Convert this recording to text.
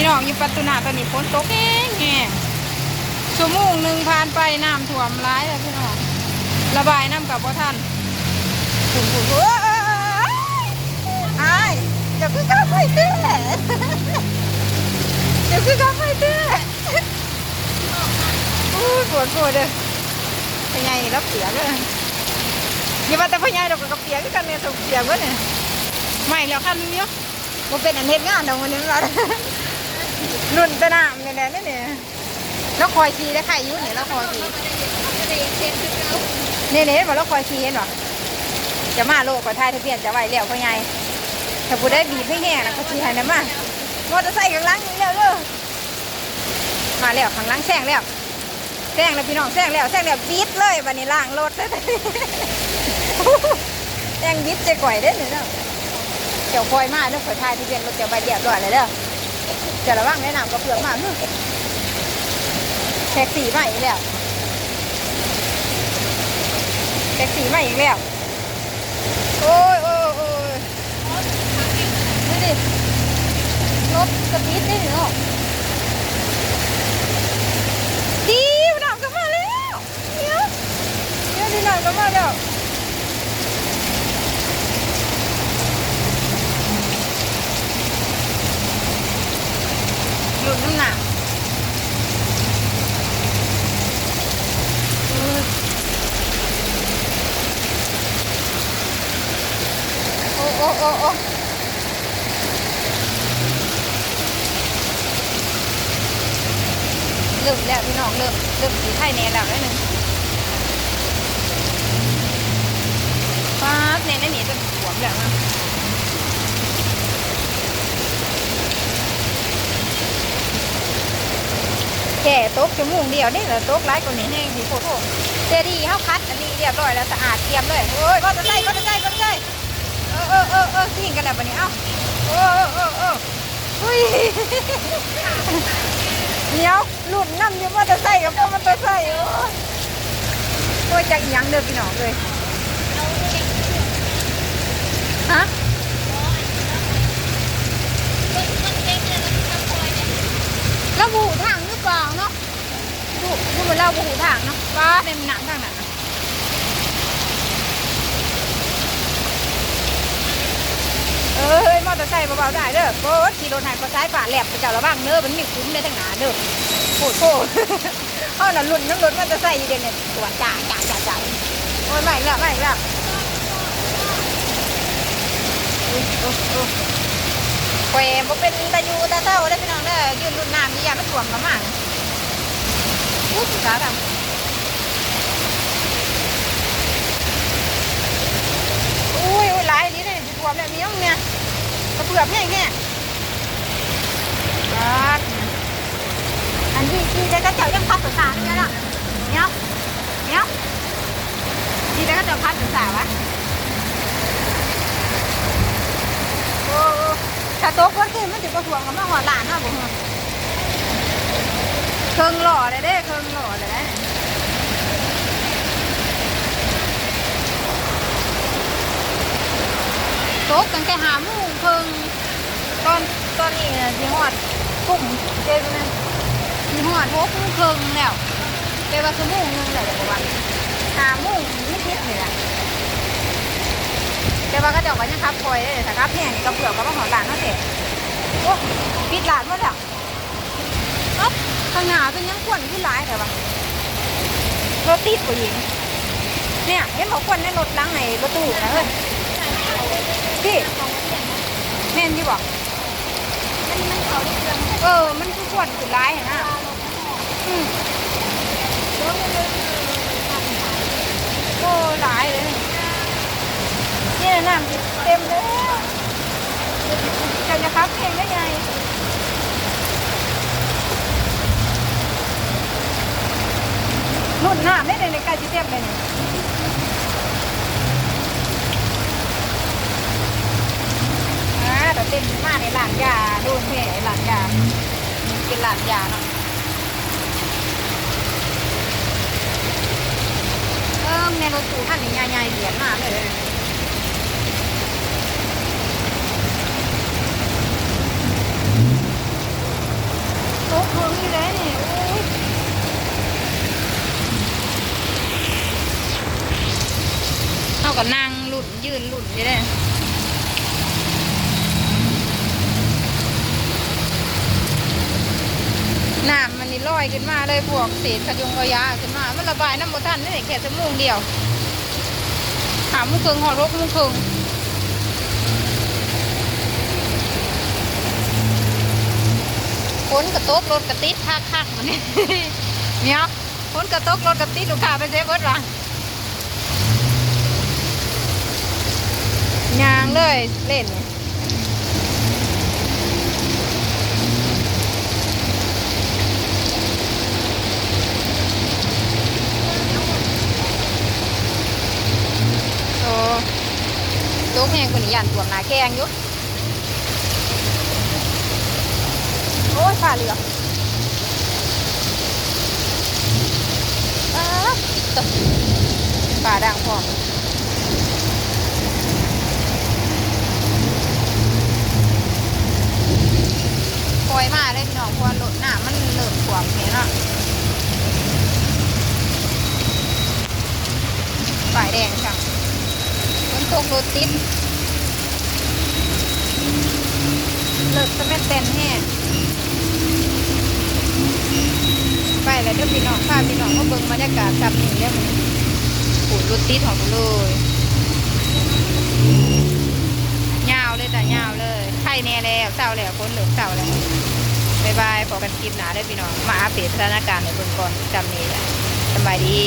พี่น้องอยู่ปัตตุนาตอนนี้ฝนตกแห้งแห้งชั่วโมงหนึ่งผ่านไปน้ำท่วมร้ายแล้วพี่น้องระบายน้ำกับพ่อท่านฝุ่นฝุ่นเอ้ยอายเดี๋ยวคือกาไฟเต้เดี๋ยวคือกาไฟเต้อู้ปวดปวดเลยพญายรับเสียเลยอย่ามาแต่พญายเรากับเสียกันเนี่ยถูกเสียก็เนี่ยไม่แล้วขั้นนี้เนาะมันเป็นอันเทศงานดอกมันนี่มันรุ่ นตะนามนี่แหละนี่เนี่ยแล้วคอยชีได้ใครยู่เนี่ยแล้วคอยชีเนี่เนี่ยบอกแล้วคอยชีเห็นหรอจะมาโลกก็ทายทะเบียนจะไหวแล้วพ่อใหญ่ถ้าผู้ได้บีบไม่แห้งนะก็ชีให้นะมามอเตอร์ไซค์ข้างล่างนี่แล้วเด้อมาแล้วข้างล่างแซงแล้วแซงแล้วพี่น้องแซงแล้วแซงแล้วบีดเลยวันนี้ล่างรถเลยแซงบีดจะก่อยได้เนี่ยเนาะเจ้าคอยมาเด้อคอยทายทะเบียนรถเจ้าใบเรียบร้อยเลยเด้อ จะระวังแนะนำกับเพื่อนมากเนอะแท็กซี่ใหม่อีกแล้วแท็กซี่ใหม่อีกแล้ว โอ้ยโอ้ยโอ้ยดูดิรถสปีดได้เนาะดีหนังก็มาแล้วเดี๋ยวเดี๋ยวดีหนังก็มาแล้วห ลดน้ำหนักเออโอ้โอ้โอ้โอ้เริ่มแล้วพี่น้องเริ่มเริ่มสีไทยแน่แล้วนิดนึงป๊าบเนี่ยนั่นนี่จะ สวมแล้วโต๊ะจมูกเดียวนี่เหรอโต๊ะร้กว่านี้แห้งสิโทษโทษเจดีย์เฮาคัดอันนี้เรียบร้อยแล้วสะอาดเตรียมเลยโอ้ยก็จะใส่ก็จะใส่ก็จะใส่เออเออเออเออทิ้งกันแล้วปะนี้เอ้าเออเออเออเอออุ้ยเดี๋ยวหลุดน้ำเดี๋ยวมอเตอร์ไซค์กับพ่อมอเตอร์ไซค์โอ้ยโอ้ยจักอีหยังเด้อพี่น้องเลยฮะแล้วบูทางหรือเปล่าเนาะดู ดูเหมือนเราบูทางเนาะป้าเป็นหนังทางนั้นน่ะเอ้ยมอเตอร์ไซค์เบาๆได้เด้อโอ้ยขี่รถหายก็ซ้ายฝ่าแหลบไปเจ้าระวังเด้อมันมีคุ้มได้ทั้งหนาเด้อโอ้โหเอาหน่ะลุ่นน้ำรถมอเตอร์ไซค์อยู่เดี๋ยวนี้ตัวจ่าจ่าจ่าจ่าโอ้ยไม่ละไม่ละอุ๊ยโอ้โอ้แหวบ่เป็นตายูตาเต้าได้พี่น้องเด้อยืนรุ่นน้ำนี่ยามันถ่ถ่วงเนี่ยกระเปือบแห้งแห้งครับอันที่ที่ได้ก็เจ้ายั งพัดสาวๆเนี่ยเนาะเนี่ยเนี่ยที่ได้ก็เจ้าพัดสาวๆวะโอ้โอ้ถ้าโต๊ะคนขึ้นมันจะประถ่วงกับมาหัวหลานเนาะบ่ฮะ เครื่องหล่อเลยเด้เครื่องหล่อเลยนะโต๊ะตั้งแต่หาโมงครึ่งตอนตอนนี้ที่หอดกลุ่มเจ๊นะที่หอดหกโมงครึ่งแล้วเจ๊ว่าคือโมงหนึงแล้วเดี๋ยวประมาณห้าโมงนิดๆนี่แหละแต่ว่าก็จะว่ายังขับคอยได้แต่ขับแห้งนี่ก็เผื่อก็มาหอดหลานเนาะเจ๊โอ้ปิดหลานหมดแล้วอ๊อบ ข้างหน้าเป็นยังควนขึ้นหลายแต่ว่ารถติดกว่าหญิง เนี่ยเห็นบอกควนในรถหล้างในรถตู้นะเฮ้ยพี่แม่นที่บอกเออ มันคือขวดคือร้ายอะนะอืมโอ้หลายเลยนี่น้ำเต็มแล้วจะจะครับเองได้ไง นุ่นน้าได้เลยในกาจิเตียบเลยอ่าแต่เต็มมากในหลานยาโดนเห่หลานยาเป็นหลานยาเนาะเออในรถตู้ท่านนี่ใหญ่ๆเหรียญมากเลย ก็นั่งหลุดยืนหลุดอยู่เลยน้ำมันนี่ลอยขึ้นมาเลยพวกเศษขยงขยะขึ้นมา มันระบายน้ำบ่ทันนี่แค่ชั่วโมงเดียวหามุงครึ่งหอดรกมุงครึ่งฝนกระตกรถกระติดคักคักๆมันนี่เนี่ยฝนกระตกรถกระติดลูกค้าไปเซฟเบิร์ดวะ ยางเลยเล่นโอ้โต๊ะแห้งคนนี้ยันตัวหนาแข้งอยู่โอ้ยฝ่าเหลือกอ้าตบฝ่าดังพร้อม ปล่อยมาเลยพี่น้องเพราะว่ารถหน้ามันเริ่มข วมเนี่นะฝ่ายแดงค่ะมันตกรถติดเลิกสะแม่นแตนแห้ไปแล้วเดี๋ยวพี่น้องพาพี่น้องมาเบิ่งบรรยากาศกับนี่เดี๋ยวมันปูดรถติดของเลยยาวเลยแต่ยาวเลยไข่แน่แล้วเศร้าแล้วคนเหลือเศร้าแล้วายบายพอกันคลิปหนาได้พี่น้อง มาอัปเดตสถานการณ์ในเบื้องก่อนจำนี้แหละสบายดี